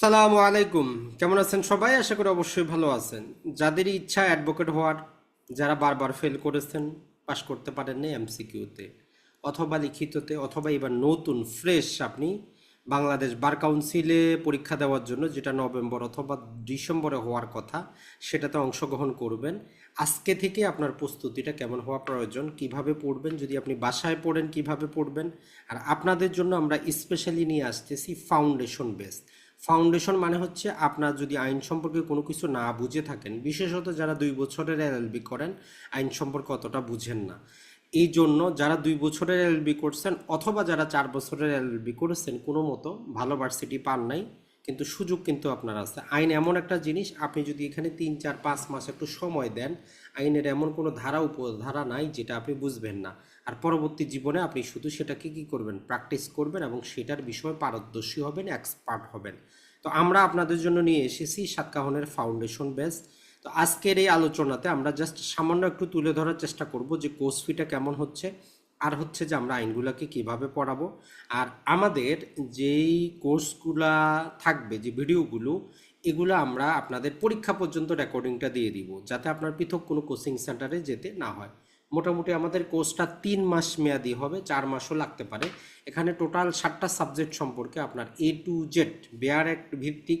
সালামু আলাইকুম। কেমন আছেন সবাই? আশা করি অবশ্যই ভালো আছেন। যাদের ইচ্ছা অ্যাডভোকেট হওয়ার, যারা বারবার ফেল করেছেন পাশ করতে পারেননি এমসিকিউতে অথবা লিখিততে, অথবা এবার নতুন ফ্রেশ আপনি বাংলাদেশ বার কাউন্সিলে পরীক্ষা দেওয়ার জন্য, যেটা নভেম্বর অথবা ডিসেম্বরে হওয়ার কথা, সেটাতে অংশগ্রহণ করবেন। আজকে থেকে আপনার প্রস্তুতিটা কেমন হওয়া প্রয়োজন, কীভাবে পড়বেন, যদি আপনি বাসায় পড়েন, কীভাবে পড়বেন, আর আপনাদের জন্য আমরা স্পেশালি নিয়ে আসতেছি ফাউন্ডেশন বেস ফাউন্ডেশন মানে হচ্ছে আপনার যদি আইন সম্পর্কে কোনো কিছু না বুঝে থাকেন, বিশেষত যারা দুই বছরের এলএলবি করেন, আইন সম্পর্কে অতটা বুঝেন না। এই জন্য যারা দুই বছরের এলএলবি করছেন অথবা যারা চার বছরের এলএলবি করেছেন, কোনো মতো ভালো ভার্সিটি পান নাই, কিন্তু সুযোগ কিন্তু আপনার আছে। আইন এমন একটা জিনিস, আপনি যদি এখানে তিন, চার, পাঁচ মাস একটু সময় দেন আইনের এমন কোনো ধারা উপধারা নাই যেটা আপনি বুঝবেন না। আর পরবর্তী জীবনে আপনি শুধু সেটাকে কি করবেন? প্র্যাকটিস করবেন এবং সেটার বিষয়ে পারদর্শী হবেন এক্সপার্ট হবেন। তো আমরা আপনাদের জন্য নিয়ে এসেছি সাতকাহনের ফাউন্ডেশন বেস তো আজকের এই আলোচনাতে আমরা জাস্ট সামান্য একটু তুলে ধরার চেষ্টা করব যে কোর্স ফিটা কেমন হচ্ছে, আর হচ্ছে যে আমরা আইনগুলোকে কীভাবে পড়াবো। আর আমাদের যেই কোর্সগুলা থাকবে, যে ভিডিওগুলো এগুলো আমরা আপনাদের পরীক্ষা পর্যন্ত রেকর্ডিংটা দিয়ে দিব, যাতে আপনার পৃথক কোনো কোচিং সেন্টারে যেতে না হয়। মোটামুটি আমাদের কোর্সটা তিন মাস মেয়াদি হবে, চার মাসও লাগতে পারে। এখানে টোটাল ষাটটা সাবজেক্ট সম্পর্কে আপনার A to Z bare act ভিত্তিক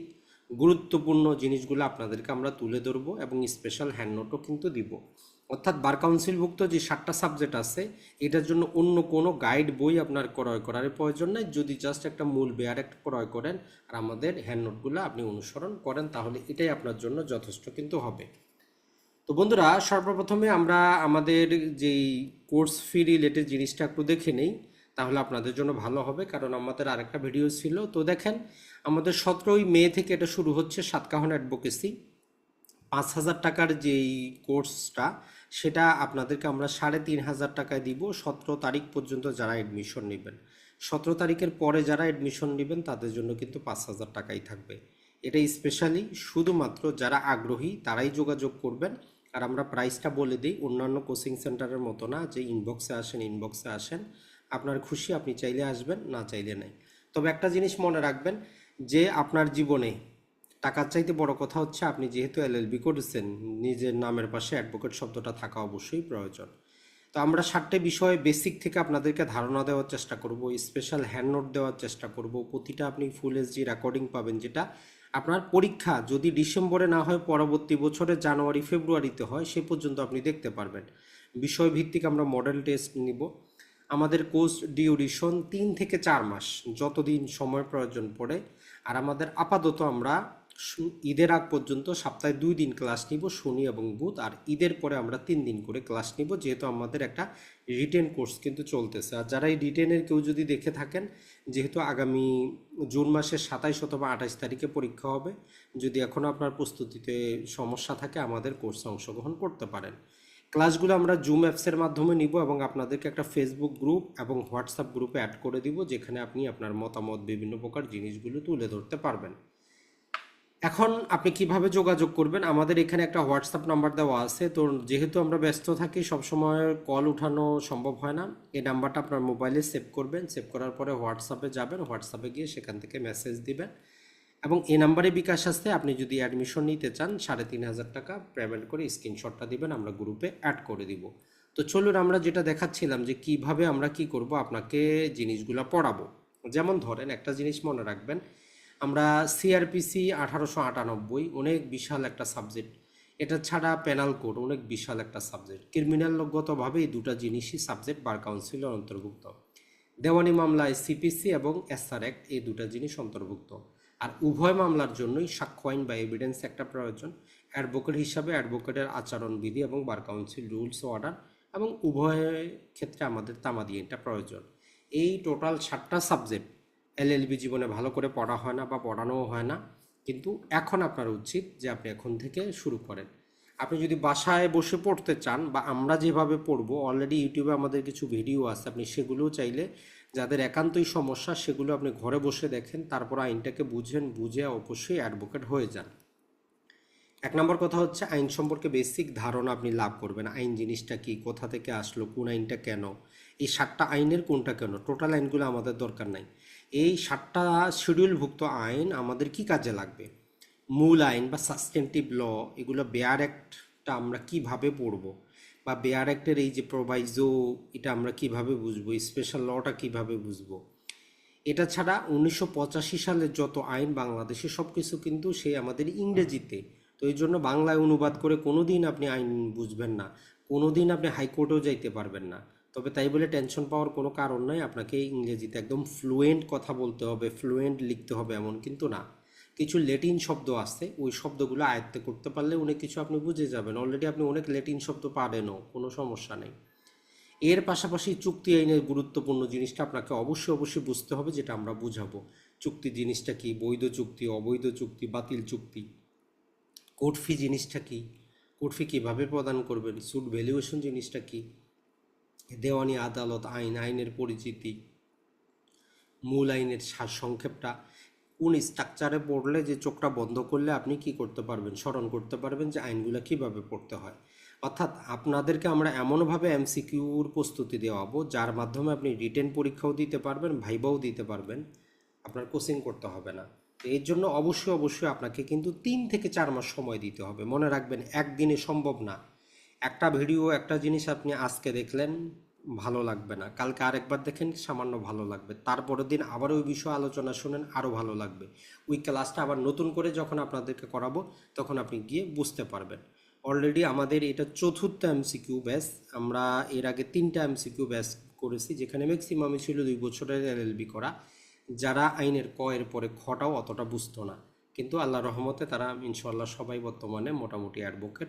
গুরুত্বপূর্ণ জিনিসগুলো আপনাদেরকে আমরা তুলে ধরবো এবং স্পেশাল হ্যান্ড নোটও কিন্তু দিব। অর্থাৎ বার কাউন্সিলভুক্ত যে সাতটা সাবজেক্ট আছে, এটার জন্য অন্য কোনো গাইড বই আপনার ক্রয় করার প্রয়োজন নাই। যদি জাস্ট একটা মূল বেয়ার একটা ক্রয় করেন আর আমাদের হ্যান্ড নোটগুলো আপনি অনুসরণ করেন, তাহলে এটাই আপনার জন্য যথেষ্ট কিন্তু হবে। তো বন্ধুরা, সর্বপ্রথমে আমরা আমাদের যেই কোর্স ফি রিলেটেড জিনিসটা একটু দেখে নেই। তাহলে আপনাদের জন্য ভালো হবে, কারণ আমাদের আরেকটা ভিডিও ছিল। তো দেখেন, আমাদের সতেরোই মে থেকে এটা শুরু হচ্ছে সাতকাহন অ্যাডভোকেসি পাঁচ হাজার টাকার যেই কোর্সটা সেটা আপনাদেরকে আমরা সাড়ে তিন হাজার টাকায় দিব। সতেরো তারিখ পর্যন্ত যারা অ্যাডমিশন নেবেন, সতেরো তারিখের পরে যারা অ্যাডমিশন নেবেন, তাদের জন্য কিন্তু পাঁচ হাজার টাকাই থাকবে। এটা স্পেশালি শুধুমাত্র যারা আগ্রহী, তারাই যোগাযোগ করবেন। আর আমরা প্রাইসটা বলে দিই, অন্যান্য কোচিং সেন্টারের মতো না, যে ইনবক্সে আসেন ইনবক্সে আসেন। আপনার খুশি আপনি চাইলে আসবেন, না চাইলে নাই। তবে একটা জিনিস মনে রাখবেন যে আপনার জীবনে টাকার চাইতে বড় কথা হচ্ছে আপনি যেহেতু এলএলবি করেছেন, নিজের নামের পাশে অ্যাডভোকেট শব্দটা থাকা অবশ্যই প্রয়োজন। তো আমরা ষাটটি বিষয়ে বেসিক থেকে আপনাদেরকে ধারণা দেওয়ার চেষ্টা করব স্পেশাল হ্যান্ড নোট দেওয়ার চেষ্টা করব, প্রতিটা আপনি ফুল এইচডি রেকর্ডিং পাবেন যেটা আপনার পরীক্ষা যদি ডিসেম্বরে না হয়, পরবর্তী বছরের জানুয়ারি, ফেব্রুয়ারিতে হয়, সে পর্যন্ত আপনি দেখতে পারবেন। বিষয় ভিত্তিক আমরা মডেল টেস্ট নিব। আমাদের কোর্স ডিউরেশন তিন থেকে চার মাস, যতদিন সময় প্রয়োজন পড়ে। আর আমাদের আপাতত আমরা ঈদের আগ পর্যন্ত সপ্তাহে দুই দিন ক্লাস নিব শনি এবং বুধ, আর ঈদের পরে আমরা তিন দিন করে ক্লাস নিব, যেহেতু আমাদের একটা রিটেন কোর্স কিন্তু চলতেছে। আর যারা এই রিটেনের কেউ যদি দেখে থাকেন, যেহেতু আগামী জুন মাসের সাতাইশ অথবা আঠাইশ তারিখে পরীক্ষা হবে, যদি এখনও আপনার প্রস্তুতিতে সমস্যা থাকে, আমাদের কোর্সে অংশগ্রহণ করতে পারেন। ক্লাসগুলো আমরা জুম অ্যাপসের মাধ্যমে নিব এবং আপনাদেরকে একটা ফেসবুক গ্রুপ এবং হোয়াটসঅ্যাপ গ্রুপে অ্যাড করে দিব, যেখানে আপনি আপনার মতামত, বিভিন্ন প্রকার জিনিসগুলো তুলে ধরতে পারবেন। এখন আপনি কীভাবে যোগাযোগ করবেন? আমাদের এখানে একটা হোয়াটসঅ্যাপ নাম্বার দেওয়া আছে। তো যেহেতু আমরা ব্যস্ত থাকি, সবসময় কল উঠানো সম্ভব হয় না। এই নাম্বারটা আপনার মোবাইলে সেভ করবেন। সেভ করার পরে হোয়াটসঅ্যাপে যাবেন। হোয়াটসঅ্যাপে গিয়ে সেখান থেকে মেসেজ দিবেন। এবং এই নাম্বারে বিকাশ আসতে আপনি যদি অ্যাডমিশন নিতে চান, সাড়ে তিন হাজার টাকা পেমেন্ট করে স্ক্রিনশটটা দিবেন, আমরা গ্রুপে অ্যাড করে দিব। তো চলুন আমরা যেটা দেখাচ্ছিলাম যে কীভাবে আমরা কি করব, আপনাকে জিনিসগুলো পড়াবো। যেমন ধরেন, একটা জিনিস মনে রাখবেন, আমরা সিআরপিসি আঠারোশো আটানব্বই, অনেক বিশাল একটা সাবজেক্ট এটা ছাড়া পেনাল কোড অনেক বিশাল একটা সাবজেক্ট ক্রিমিনালগতভাবে এই দুটো জিনিসই সাবজেক্ট বার কাউন্সিলের অন্তর্ভুক্ত। দেওয়ানি মামলায় সিপিসি এবং এসআর অ্যাক্ট এই দুটো জিনিস অন্তর্ভুক্ত। আর উভয় মামলার জন্যই সাক্ষ্য আইন বা এভিডেন্স একটা প্রয়োজন। অ্যাডভোকেট হিসাবে অ্যাডভোকেটের আচরণবিধি এবং বার কাউন্সিল রুলস অর্ডার এবং উভয় ক্ষেত্রে আমাদের তামাদি এটা প্রয়োজন। এই টোটাল সাতটা সাবজেক্ট এলএলবি জীবনে ভালো করে পড়া হয় না বা পড়ানোও হয় না। কিন্তু এখন আপনার উচিত যে আপনি এখন থেকে শুরু করেন। আপনি যদি বাসায় বসে পড়তে চান বা আমরা যেভাবে পড়ব অলরেডি ইউটিউবে আমাদের কিছু ভিডিও আছে, আপনি সেগুলোও চাইলে যাদের একান্তই সমস্যা, সেগুলো আপনি ঘরে বসে দেখেন, তারপর আইনটাকে বুঝেন, বুঝে অবশ্যই অ্যাডভোকেট হয়ে যান। এক নম্বর কথা হচ্ছে, আইন সম্পর্কে বেসিক ধারণা আপনি লাভ করবেন। আইন জিনিসটা কি, কোথা থেকে আসলো, কোন আইনটা কেন, এই সাতটা আইনের কোনটা কেন টোটাল আইনগুলো আমাদের দরকার নাই। এই সাতটা শিডিউলভুক্ত আইন আমাদের কি কাজে লাগবে? মূল আইন বা সাস্টেন্টিভ ল এগুলো বেয়ার অ্যাক্টটা আমরা কীভাবে পড়ব? বা বেয়ার অ্যাক্টের এই যে প্রোভাইজো এটা আমরা কীভাবে বুঝব? স্পেশাল লটা কীভাবে বুঝব? এটা ছাড়া উনিশশো পঁচাশি সালের যত আইন বাংলাদেশে সব কিছু কিন্তু সে আমাদের ইংরেজিতে। তো এই জন্য বাংলায় অনুবাদ করে কোনো দিন আপনি আইন বুঝবেন না। কোনো দিন আপনি হাইকোর্টেও যাইতে পারবেন না। তবে তাই বলে টেনশন পাওয়ার কোনো কারণ নয় আপনাকে ইংরেজিতে একদম ফ্লুয়েন্ট কথা বলতে হবে ফ্লুয়েন্ট লিখতে হবে এমন কিন্তু না। কিছু লেটিন শব্দ আছে ওই শব্দগুলো আয়ত্তে করতে পারলে অনেক কিছু আপনি বুঝে যাবেন। অলরেডি আপনি অনেক লেটিন শব্দ পারেনও কোনো সমস্যা নেই। এর পাশাপাশি চুক্তি আইনের গুরুত্বপূর্ণ জিনিসটা আপনাকে অবশ্যই অবশ্যই বুঝতে হবে, যেটা আমরা বুঝাবো। চুক্তি জিনিসটা কি? বৈধ চুক্তি, অবৈধ চুক্তি, বাতিল চুক্তি। কোর্ট ফি জিনিসটা কি? কোর্ট ফি কীভাবে প্রদান করবেন? সুট ভ্যালুয়েশন জিনিসটা কি? দেওয়ানি আদালত, আইন, আইনের পরিচিতি, মূল আইনের সারসংক্ষেপটা। কোন স্ট্রাকচারে পড়লে যে চোখটা বন্ধ করলে আপনি কি করতে পারবেন? স্মরণ করতে পারবেন যে আইনগুলো কীভাবে পড়তে হয়। অর্থাৎ আপনাদেরকে আমরা এমনভাবে এমসিকিউর প্রস্তুতি দেওয়াবো, যার মাধ্যমে আপনি রিটেন পরীক্ষাও দিতে পারবেন, ভাইবাও দিতে পারবেন। আপনার কোচিং করতে হবে না। এর জন্য অবশ্যই অবশ্যই আপনাকে কিন্তু তিন থেকে চার মাস সময় দিতে হবে। মনে রাখবেন, একদিনে সম্ভব না। একটা ভিডিও, একটা জিনিস আপনি আজকে দেখলেন ভালো লাগবে না। কালকে আরেকবার দেখেন সামান্য ভালো লাগবে। তারপরের দিন আবার ওই বিষয়ে আলোচনা শুনেন আরও ভালো লাগবে। ওই ক্লাসটা আবার নতুন করে যখন আপনাদেরকে করাবো, তখন আপনি গিয়ে বুঝতে পারবেন। অলরেডি আমাদের এটা চতুর্থ এমসিকিউ ব্যাচ আমরা এর আগে তিনটা এমসিকিউ ব্যাচ করেছি, যেখানে ম্যাক্সিমামই ছিল দুই বছরের এলএলবি করা। যারা আইনের ক এর পরে খটাও অতটা বুঝতো না। কিন্তু আল্লাহ রহমতে তারা ইনশাল্লাহ সবাই বর্তমানে মোটামুটি অ্যাডভোকেট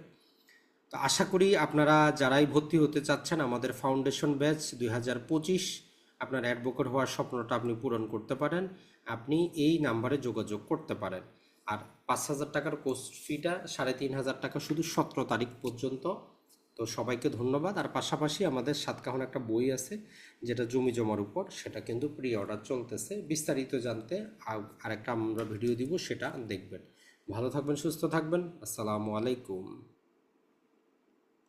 তো আশা করি আপনারা যারাই ভর্তি হতে চাচ্ছেন, আমাদের ফাউন্ডেশন ব্যাচ দুই হাজার পঁচিশ, আপনার অ্যাডভোকেট হওয়ার স্বপ্নটা আপনি পূরণ করতে পারেন। আপনি এই নাম্বারে যোগাযোগ করতে পারেন। আর পাঁচ হাজার টাকার কোর্স ফিটা সাড়ে তিন হাজার টাকা শুধু সতেরো তারিখ পর্যন্ত। তো সবাইকে ধন্যবাদ। আর পাশাপাশি আমাদের সাতকাহন একটা বই আছে, যেটা জমি জমার উপর, সেটা কিন্তু প্রি অর্ডার চলতেছে। বিস্তারিত জানতে আর- আরেকটা আমরা ভিডিও দিব, সেটা দেখবেন। ভালো থাকবেন, সুস্থ থাকবেন। আসসালামু আলাইকুম।